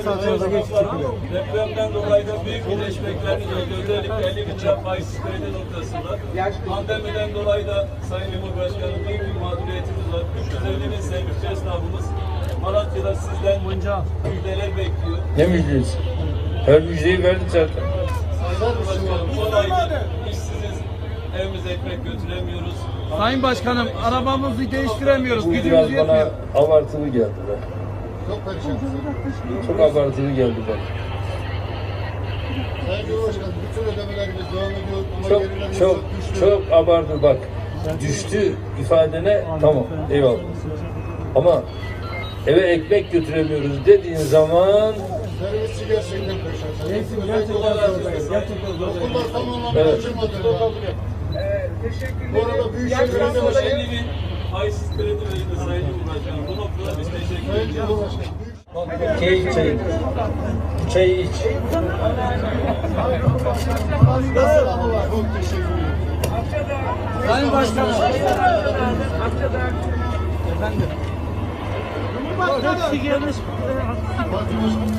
Satıyorsa geçiş çekiliyor. Depremden dolayı da büyük birleşmekleriniz oldu. Özellikle 50 bin faizsiz kredi noktasında. Pandemiden dolayı da Sayın Cumhurbaşkanım büyük bir mağduriyetimiz var. 350 bin sevgili esnafımız Malatya'da sizden müjdeler bekliyor. Ne müjdesi? Her müjdeyi verdik zaten. Sayın Cumhurbaşkanım son aydır işsiziz. Evimize ekmek götüremiyoruz. Sayın Başkanım arabamızı değiştiremiyoruz. Bu biraz bana abartılı geldi be. Çok perişan. Çok abartılı geldi bana. Sayın Cumhurbaşkanım bütün ödemelerimiz devam ediyor ama Çok gerilerimiz çok düştü. çok abartı bak. Düştü ifadene tamam eyvallah. Ama eve ekmek götüremiyoruz dediğin zaman Servisçi gerçekten perişan. Neyse, Özellikle gerçekten olarak zor, gerçekten zor. Okullar tam anlamda Evet. açılmadı. Bu arada Büyükşehir Belediye Başkanı 50 bin faizsiz kredi verildi Sayın Cumhurbaşkanım. Bu noktada biz teşekkür ediyoruz. Cumhurbaşkanı. çay iç çayı iç. Sayın Başkanım. De sorun.